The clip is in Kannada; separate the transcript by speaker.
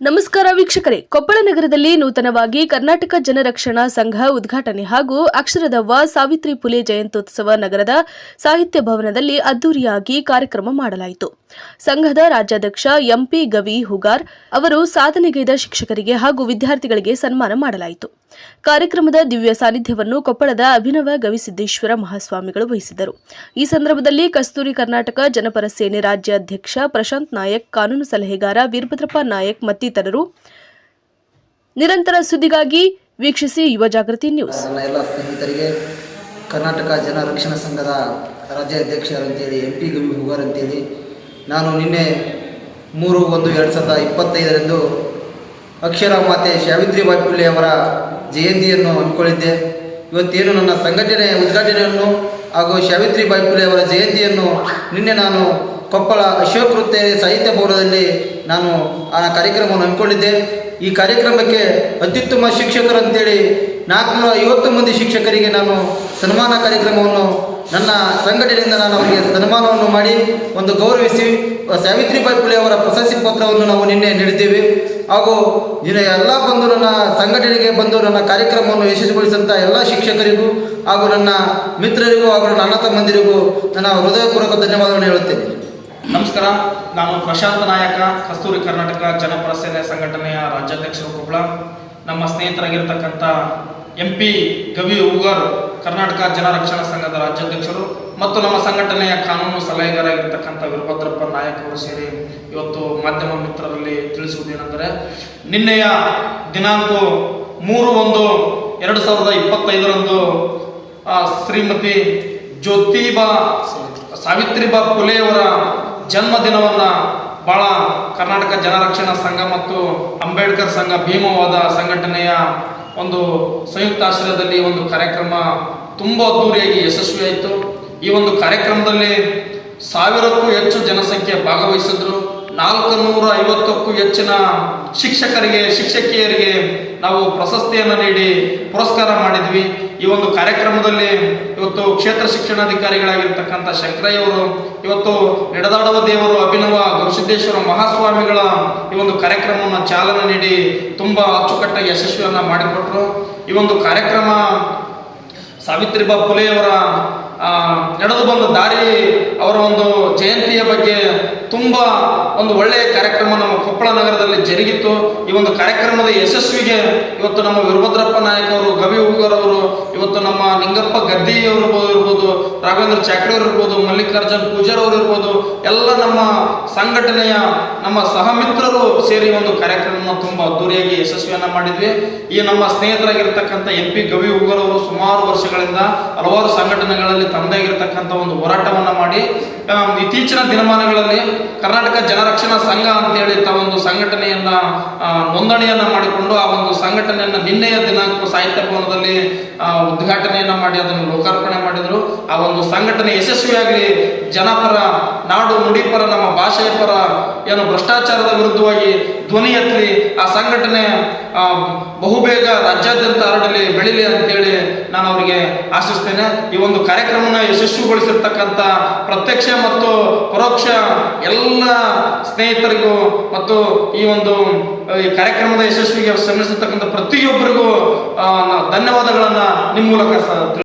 Speaker 1: ನಮಸ್ಕಾರ ವೀಕ್ಷಕರೇ. ಕೊಪ್ಪಳ ನಗರದಲ್ಲಿ ನೂತನವಾಗಿ ಕರ್ನಾಟಕ ಜನರಕ್ಷಣಾ ಸಂಘ ಉದ್ಘಾಟನೆ ಹಾಗೂ ಅಕ್ಷರದವ್ವ ಸಾವಿತ್ರಿ ಪುಲೆ ಜಯಂತ್ಯೋತ್ಸವ ನಗರದ ಸಾಹಿತ್ಯ ಭವನದಲ್ಲಿ ಅದ್ದೂರಿಯಾಗಿ ಕಾರ್ಯಕ್ರಮ ಮಾಡಲಾಯಿತು. ಸಂಘದ ರಾಜ್ಯಾಧ್ಯಕ್ಷ ಎಂಪಿ ಗವಿ ಹುಗಾರ್ ಅವರು ಸಾಧನೆಗೈದ ಶಿಕ್ಷಕರಿಗೆ ಹಾಗೂ ವಿದ್ಯಾರ್ಥಿಗಳಿಗೆ ಸನ್ಮಾನ ಮಾಡಲಾಯಿತು. ಕಾರ್ಯಕ್ರಮದ ದಿವ್ಯ ಸಾನ್ನಿಧ್ಯವನ್ನು ಕೊಪ್ಪಳದ ಅಭಿನವ ಗವಿಸಿದ್ದೇಶ್ವರ ಮಹಾಸ್ವಾಮಿಗಳು ವಹಿಸಿದರು ಈ ಸಂದರ್ಭದಲ್ಲಿ ಕಸ್ತೂರಿ ಕರ್ನಾಟಕ ಜನಪರ ಸೇನೆ ರಾಜ್ಯಾಧ್ಯಕ್ಷ ಪ್ರಶಾಂತ್ ನಾಯಕ್, ಕಾನೂನು ಸಲಹೆಗಾರ ವೀರಭದ್ರಪ್ಪ ನಾಯಕ್ ಮತ್ತಿತರರು ನಿರಂತರ ಸುದ್ದಿಗಾಗಿ ವೀಕ್ಷಿಸಿ ಯುವ ಜಾಗೃತಿ ನ್ಯೂಸ್.
Speaker 2: ಎಲ್ಲ ಸ್ನೇಹಿತರಿಗೆ ಕರ್ನಾಟಕ ಜನ ರಕ್ಷಣಾ ಸಂಘದ ರಾಜ್ಯ ಅಧ್ಯಕ್ಷರಂತೇಳಿ ಎಂ ಪಿ ಗವಿ ಅಂತೇಳಿ, ನಾನು ನಿನ್ನೆ ಮೂರು ಒಂದು ಎರಡು ಸಾವಿರದ ಇಪ್ಪತ್ತೈದರಂದು ಅಕ್ಷರ ಮಾತೆ ಸಾವಿತ್ರಿಬಾಯಿ ಫುಲೆ ಅವರ ಜಯಂತಿಯನ್ನು ಹಮ್ಮಿಕೊಂಡಿದ್ದೆ. ಇವತ್ತೇನು ನನ್ನ ಸಂಘಟನೆ ಉದ್ಘಾಟನೆಯನ್ನು ಹಾಗೂ ಸಾವಿತ್ರಿಬಾಯಿ ಫುಲೆ ಅವರ ಜಯಂತಿಯನ್ನು ನಿನ್ನೆ ನಾನು ಕೊಪ್ಪಳ ಅಶೋಕ್ ಸಾಹಿತ್ಯ ಭವನದಲ್ಲಿ ನಾನು ಆ ಕಾರ್ಯಕ್ರಮವನ್ನು ಹಮ್ಮಿಕೊಂಡಿದ್ದೆ. ಈ ಕಾರ್ಯಕ್ರಮಕ್ಕೆ ಅತ್ಯುತ್ತಮ ಶಿಕ್ಷಕರು ಅಂತೇಳಿ ನಾಲ್ಕುನೂರ ಐವತ್ತು ಮಂದಿ ಶಿಕ್ಷಕರಿಗೆ ನಾನು ಸನ್ಮಾನ ಕಾರ್ಯಕ್ರಮವನ್ನು ನನ್ನ ಸಂಘಟನೆಯಿಂದ ನಾನು ಅವರಿಗೆ ಸನ್ಮಾನವನ್ನು ಮಾಡಿ ಒಂದು ಗೌರವಿಸಿ ಸಾವಿತ್ರಿಬಾಯಿ ಪುಳೆ ಅವರ ಪ್ರಶಸ್ತಿ ಪತ್ರವನ್ನು ನಾವು ನಿನ್ನೆ ನೀಡಿದ್ದೇವೆ. ಹಾಗೂ ದಿನ ಎಲ್ಲ ಬಂದು ನನ್ನ ಸಂಘಟನೆಗೆ ಬಂದು ನನ್ನ ಕಾರ್ಯಕ್ರಮವನ್ನು ಯಶಸ್ವಿಗೊಳಿಸಿದಂಥ ಎಲ್ಲ ಶಿಕ್ಷಕರಿಗೂ ಹಾಗೂ ನನ್ನ ಮಿತ್ರರಿಗೂ ಹಾಗೂ ನನ್ನ ಅಣ್ಣ ತಮ್ಮಂದಿರಿಗೂ ನನ್ನ ಹೃದಯಪೂರ್ವಕ ಧನ್ಯವಾದವನ್ನು ಹೇಳುತ್ತೇನೆ.
Speaker 3: ನಮಸ್ಕಾರ, ನಾನು ಪ್ರಶಾಂತ ನಾಯಕ, ಕಸ್ತೂರಿ ಕರ್ನಾಟಕ ಜನಪರ ಸೇನೆ ಸಂಘಟನೆಯ ರಾಜ್ಯಾಧ್ಯಕ್ಷರು ಕೊಪ್ಪಳ ನಮ್ಮ ಸ್ನೇಹಿತರಾಗಿರ್ತಕ್ಕಂಥ ಎಂ ಪಿ ಗವಿ ಉಗರ್, ಕರ್ನಾಟಕ ಜನರಕ್ಷಣಾ ಸಂಘದ ರಾಜ್ಯಾಧ್ಯಕ್ಷರು ಮತ್ತು ನಮ್ಮ ಸಂಘಟನೆಯ ಕಾನೂನು ಸಲಹೆಗಾರಾಗಿರ್ತಕ್ಕಂಥ ವೀರಭದ್ರಪ್ಪ ನಾಯಕ್ ಅವರು ಸೇರಿ ಇವತ್ತು ಮಾಧ್ಯಮ ಮಿತ್ರರಲ್ಲಿ ತಿಳಿಸುವುದೇನೆಂದರೆ ನಿನ್ನೆಯ ದಿನಾಂಕ ಮೂರು ಒಂದು ಎರಡು ಸಾವಿರದ ಇಪ್ಪತ್ತೈದರಂದು ಶ್ರೀಮತಿ ಜ್ಯೋತಿಬಾ ಸಾವಿತ್ರಿಬಾ ಫುಲೆಯವರ ಜನ್ಮದಿನವನ್ನ ಭಾಳ ಕರ್ನಾಟಕ ಜನರಕ್ಷಣಾ ಸಂಘ ಮತ್ತು ಅಂಬೇಡ್ಕರ್ ಸಂಘ ಭೀಮವಾದ ಸಂಘಟನೆಯ ಒಂದು ಸಂಯುಕ್ತಾಶ್ರಯದಲ್ಲಿ ಒಂದು ಕಾರ್ಯಕ್ರಮ ತುಂಬ ಅದ್ದೂರಿಯಾಗಿ ಯಶಸ್ವಿಯಾಯಿತು ಈ ಒಂದು ಕಾರ್ಯಕ್ರಮದಲ್ಲಿ ಸಾವಿರಕ್ಕೂ ಹೆಚ್ಚು ಜನಸಂಖ್ಯೆ ಭಾಗವಹಿಸಿದ್ರು. ನಾಲ್ಕು ನೂರ ಐವತ್ತಕ್ಕೂ ಹೆಚ್ಚಿನ ಶಿಕ್ಷಕರಿಗೆ, ಶಿಕ್ಷಕಿಯರಿಗೆ ನಾವು ಪ್ರಶಸ್ತಿಯನ್ನು ನೀಡಿ ಪುರಸ್ಕಾರ ಮಾಡಿದ್ವಿ. ಈ ಒಂದು ಕಾರ್ಯಕ್ರಮದಲ್ಲಿ ಇವತ್ತು ಕ್ಷೇತ್ರ ಶಿಕ್ಷಣಾಧಿಕಾರಿಗಳಾಗಿರ್ತಕ್ಕಂಥ ಶಂಕರಯ್ಯವರು, ಇವತ್ತು ನಡೆದಾಡುವ ದೇವರು ಅಭಿನವ ಗವಿಸಿದ್ದೇಶ್ವರ ಮಹಾಸ್ವಾಮಿಗಳ ಈ ಒಂದು ಕಾರ್ಯಕ್ರಮವನ್ನು ಚಾಲನೆ ನೀಡಿ ತುಂಬ ಅಚ್ಚುಕಟ್ಟಾಗಿ ಯಶಸ್ವಿಯನ್ನು ಮಾಡಿಕೊಟ್ರು. ಈ ಒಂದು ಕಾರ್ಯಕ್ರಮ ಸಾವಿತ್ರಿಬಾ ಫುಲೆಯವರ ನಡೆದು ಬಂದ ದಾರಿ ಅವರ ಒಂದು ಜಯಂತಿಯ ಬಗ್ಗೆ ತುಂಬ ಒಂದು ಒಳ್ಳೆಯ ಕಾರ್ಯಕ್ರಮ ನಮ್ಮ ಕೊಪ್ಪಳ ನಗರದಲ್ಲಿ ಜರುಗಿತ್ತು ಈ ಒಂದು ಕಾರ್ಯಕ್ರಮದ ಯಶಸ್ವಿಗೆ ಇವತ್ತು ನಮ್ಮ ವೀರಭದ್ರಪ್ಪ ನಾಯಕ್ ಅವರು, ಗವಿ ಅವರು, ಇವತ್ತು ನಮ್ಮ ನಿಂಗಪ್ಪ ಗದ್ದಿಯವರು ಇರ್ಬೋದು, ರಾಘವೇಂದ್ರ ಚಾಕ್ರಿ ಅವರು ಇರ್ಬೋದು, ಮಲ್ಲಿಕಾರ್ಜುನ್ ಪೂಜಾರ್ ಅವರು ಇರ್ಬೋದು, ಎಲ್ಲ ನಮ್ಮ ಸಂಘಟನೆಯ ನಮ್ಮ ಸಹಮಿತ್ರರು ಸೇರಿ ಒಂದು ಕಾರ್ಯಕ್ರಮವನ್ನು ತುಂಬ ಅದ್ದೂರಿಯಾಗಿ ಯಶಸ್ವಿಯನ್ನ ಮಾಡಿದ್ವಿ. ಈ ನಮ್ಮ ಸ್ನೇಹಿತರಾಗಿರ್ತಕ್ಕಂಥ ಎಂ ಪಿ ಗವಿ ಅವರು ಸುಮಾರು ವರ್ಷಗಳಿಂದ ಹಲವಾರು ಸಂಘಟನೆಗಳಲ್ಲಿ ತಮ್ಮದೇ ಆಗಿರ್ತಕ್ಕಂಥ ಒಂದು ಹೋರಾಟವನ್ನ ಮಾಡಿ. ಇತ್ತೀಚಿನ ದಿನಮಾನಗಳಲ್ಲಿ ಕರ್ನಾಟಕ ಜನರಕ್ಷಣಾ ಸಂಘ ಅಂತೇಳಿ ತಾವೊಂದು ಸಂಘಟನೆಯನ್ನ ನೋಂದಣಿಯನ್ನ ಮಾಡಿಕೊಂಡು ಆ ಒಂದು ಸಂಘಟನೆಯನ್ನ ನಿನ್ನೆಯ ದಿನಾಂಕ ಸಾಹಿತ್ಯ ಭವನದಲ್ಲಿ ಉದ್ಘಾಟನೆಯನ್ನ ಮಾಡಿ ಅದನ್ನು ಲೋಕಾರ್ಪಣೆ ಮಾಡಿದರು. ಆ ಒಂದು ಸಂಘಟನೆ ಯಶಸ್ವಿಯಾಗಲಿ, ಜನಪರ ನಾಡು ನುಡಿಪರ, ನಮ್ಮ ಭಾಷೆಯ ಪರ ಏನು ಭ್ರಷ್ಟಾಚಾರದ ವಿರುದ್ಧವಾಗಿ ಧ್ವನಿ ಎತ್ತಲಿ, ಆ ಸಂಘಟನೆ ಬಹುಬೇಗ ರಾಜ್ಯಾದ್ಯಂತ ಹರಡಲಿ, ಬೆಳಿಲಿ ಅಂತೇಳಿ ನಾನು ಅವರಿಗೆ ಆಶಿಸ್ತೇನೆ. ಈ ಒಂದು ಕಾರ್ಯಕ್ರಮನ ಯಶಸ್ವಿಗೊಳಿಸಿರ್ತಕ್ಕಂಥ ಪ್ರತ್ಯಕ್ಷ ಮತ್ತು ಪರೋಕ್ಷ ಎಲ್ಲ ಸ್ನೇಹಿತರಿಗೂ ಮತ್ತು ಈ ಒಂದು ಈ ಕಾರ್ಯಕ್ರಮದ ಯಶಸ್ವಿಗೆ ಶ್ರಮಿಸತಕ್ಕಂಥ ಪ್ರತಿಯೊಬ್ಬರಿಗೂ ಧನ್ಯವಾದಗಳನ್ನು ನಿಮ್ಮ ಮೂಲಕ